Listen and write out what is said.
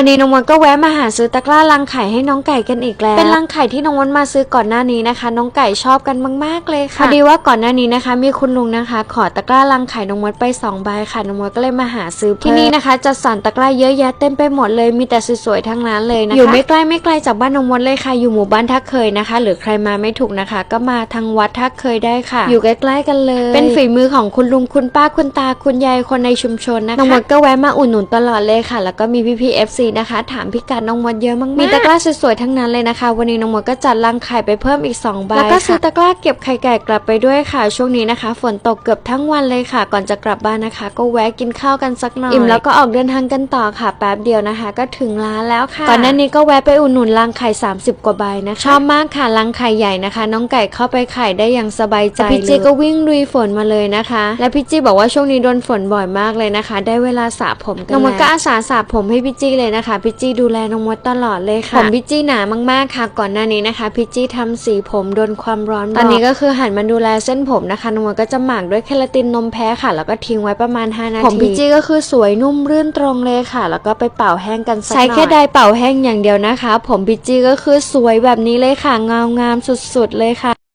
วันนี้น้องมดก็แวะมาหาซื้อตะกร้ารังไข่ให้น้องไก่กันอีกแล้ว เป็นรังไข่ที่น้องมดมาซื้อก่อนหน้านี้นะคะ น้องไก่ชอบกันมาก ๆ เลยค่ะ พอดีว่าก่อนหน้านี้นะคะ มีคุณลุงนะคะ ขอตะกร้ารังไข่น้องมดไปสองใบค่ะ น้องมดก็เลยมาหาซื้อที่นี่นะคะจัดสรรตะกร้าเยอะแยะเต็มไปหมดเลย มีแต่สวยๆทั้งนั้นเลยนะคะ อยู่ไม่ใกล้ไม่ไกลจากบ้านน้องมดเลยค่ะ อยู่หมู่บ้านท่าเคยนะคะ หรือใครมาไม่ถูกนะคะ ก็มาทางวัดท่าเคยได้ค่ะ อยู่ใกล้ๆกันเลย เป็นฝีมือของคุณลุงคุณป้าคุณตาคุณยายคนในชุมชนนะคะน้องมดก็แวะมาอุดหนุนตลอดเลยค่ะ แล้วก็มีพี่ๆ FC นะคะ ถามพิกัดน้องมดเยอะมากๆมีตะกร้าสวยๆทั้งนั้นเลยนะคะ วันนี้น้องมดก็จัดรังไข่ไปเพิ่มอีก2ใบแล้วก็ซื้อตะกร้าเก็บไข่ไก่กลับไปด้วยค่ะ ช่วงนี้นะคะ ฝนตกเกือบทั้งวันเลยค่ะ ก่อนจะกลับบ้านนะคะ ก็แวะกินข้าวกันสักหน่อยอิ่มแล้วก็ออกเดินทางกันต่อค่ะแป๊บเดียวนะคะ ก็ถึงร้านแล้วค่ะก่อนหน้านี้ก็แวะไปอุดหนุนรังไข่ 30 กว่าใบนะคะชอบมากค่ะรังไข่ใหญ่นะคะ น้องไก่เข้าไปไข่ได้อย่างสบายใจพี่จีก็วิ่งลุยฝนมาเลยนะคะ และพี่จีบอกว่าช่วงนี้โดนฝนบ่อยมากเลยนะคะ ได้เวลาสระผมกันน้องมดก็อาสาสระผมให้พี่จีเลยนะคะพี่จีดูแลน้องมดตลอดเลยค่ะผมพี่จีหนามากๆค่ะ ก่อนหน้านี้นะคะพี่จีทำสีผมโดนความร้อนตอนนี้ก็คือหันมาดูแลเส้นผมนะคะน้องมดก็จะหมักด้วยเคลาตินนมแพ้ค่ะ แล้วก็ทิ้งไว้ประมาณ 5 นาทีผมพี่จีก็คือสวยนุ่มรื่นตรงเลยค่ะ แล้วก็ไปเป่าแห้งกันสักหน่อยใช้แค่ไดร์เป่าแห้งอย่างเดียวนะคะ ผมพี่จีก็คือสวยแบบนี้เลยค่ะเงางามสุดๆเลยค่ะ